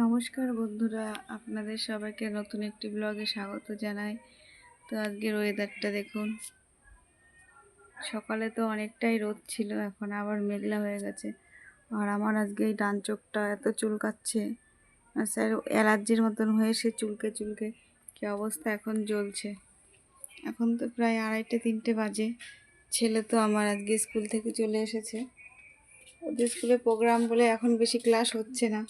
নমস্কার বন্ধুরা, আপনাদের সবাইকে নতুন একটি ব্লগে স্বাগত জানাই। তো আজকের ওয়েদারটা দেখুন। সকালে তো অনেকটাই রোদ ছিল, এখন আবার মেঘলা হয়ে গেছে। আর আমার আজকে এই ডান চোখটা এত চুলকাচ্ছে। আর স্যার অ্যালার্জির মতন হয়ে সে চুলকে চুলকে কী অবস্থা এখন জ্বলছে। এখন তো প্রায় আড়াইটে, তিনটে বাজে। ছেলে তো আমার আজকে স্কুল থেকে চলে এসেছে। ওদের স্কুলে প্রোগ্রাম বলে এখন বেশি ক্লাস হচ্ছে না।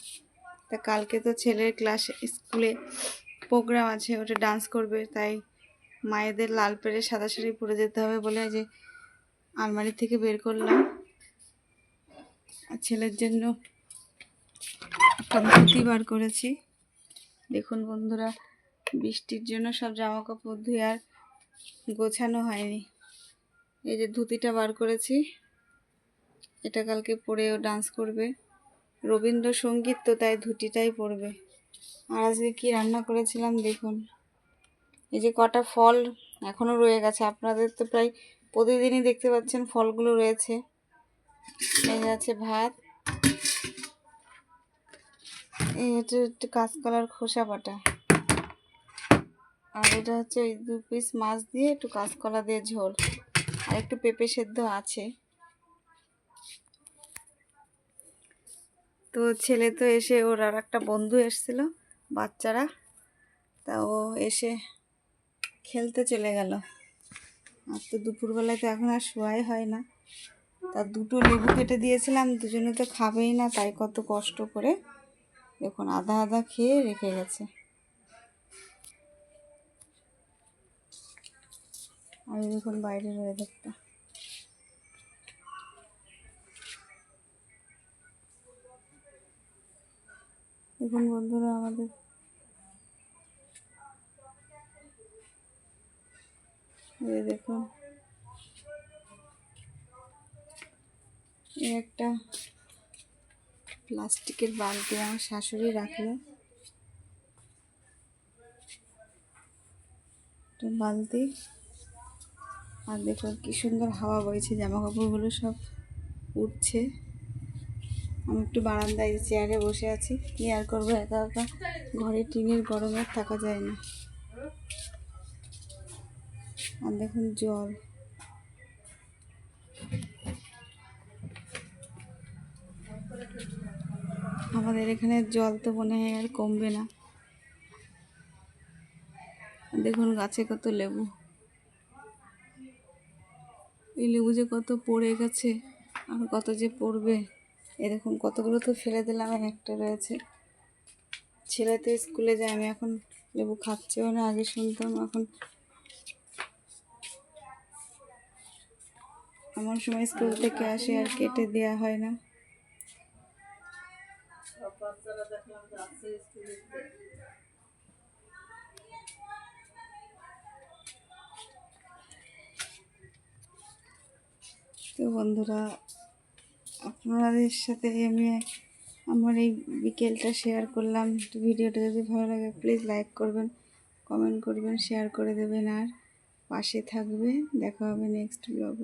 তা কালকে তো ছেলের ক্লাস স্কুলে প্রোগ্রাম আছে, ওটা ডান্স করবে, তাই মায়েদের লাল পেরে সাদা শাড়ি পরে যেতে হবে বলে যে আলমারি থেকে বের করলাম। আর ছেলের জন্য একটা ধুতি বার করেছি। দেখুন বন্ধুরা, বৃষ্টির জন্য সব জামা কাপড় ধুয়ে আর গোছানো হয়নি। এই যে ধুতিটা বার করেছি, এটা কালকে পরেও ডান্স করবে। রবীন্দ্রসঙ্গীত তো তাই ধুতিটাই পরবে। আর আজকে কী রান্না করেছিলাম দেখুন। এই যে কটা ফল এখনও রয়ে গেছে। আপনাদের তো প্রায় প্রতিদিনই দেখতে পাচ্ছেন ফলগুলো রয়েছে। এই আছে ভাত। এই হচ্ছে একটু কাঁচকলার খোসা বাটা। আর এটা হচ্ছে ওই দু পিস মাছ দিয়ে একটু কাঁচকলা দিয়ে ঝোল। আর একটু পেঁপে সেদ্ধ আছে। তো ছেলে তো এসে, ওর আর একটা বন্ধু এসছিল, বাচ্চারা। তা ও এসে খেলতে চলে গেল। আর তো দুপুরবেলায় তো এখন আর শোয়াই হয় না। তা দুটো লেবু কেটে দিয়েছিলাম, দুজনে তো খাবেই না, তাই কত কষ্ট করে দেখুন আধা আধা খেয়ে রেখে গেছে। আমি দেখুন বাইরে বাইরের ওয়েদারটা দেখুন বন্ধুরা আমাদের দেখুন। একটা প্লাস্টিকের বালতি আমার শাশুড়ি রাখল। বালতি। আর দেখুন কি সুন্দর হাওয়া বইছে জামা কাপড়গুলো সব উঠছে আমি একটু বারান্দায় চেয়ারে বসে আছি। কি আর করব, একা একা ঘরে টিনের গরমে থাকা যায় না। আর দেখুন জল। আমাদের এখানে জল তো মনে হয় আর কমবে না। দেখুন গাছে কত লেবু। এই লেবু যে কত পড়ে গেছে, আর কত যে পড়বে। এরকম কতগুলো তো ফেলে দিলাম একটা রয়েছে। ছেলে তো স্কুলে যায়, আমি এখন লেবু খাচ্ছেও না, আগে শুনতাম, এখন এমন সময় স্কুল থেকে আসে আর কেটে দেওয়া হয় না। তো বন্ধুরা আপনাদের সাথে আমি আমার এই বিকেলটা শেয়ার করলাম ভিডিওটা যদি ভালো লাগে প্লিজ লাইক করবেন কমেন্ট করবেন শেয়ার করে দেবেন, আর পাশে থাকবে। দেখা হবে নেক্সট ব্লগে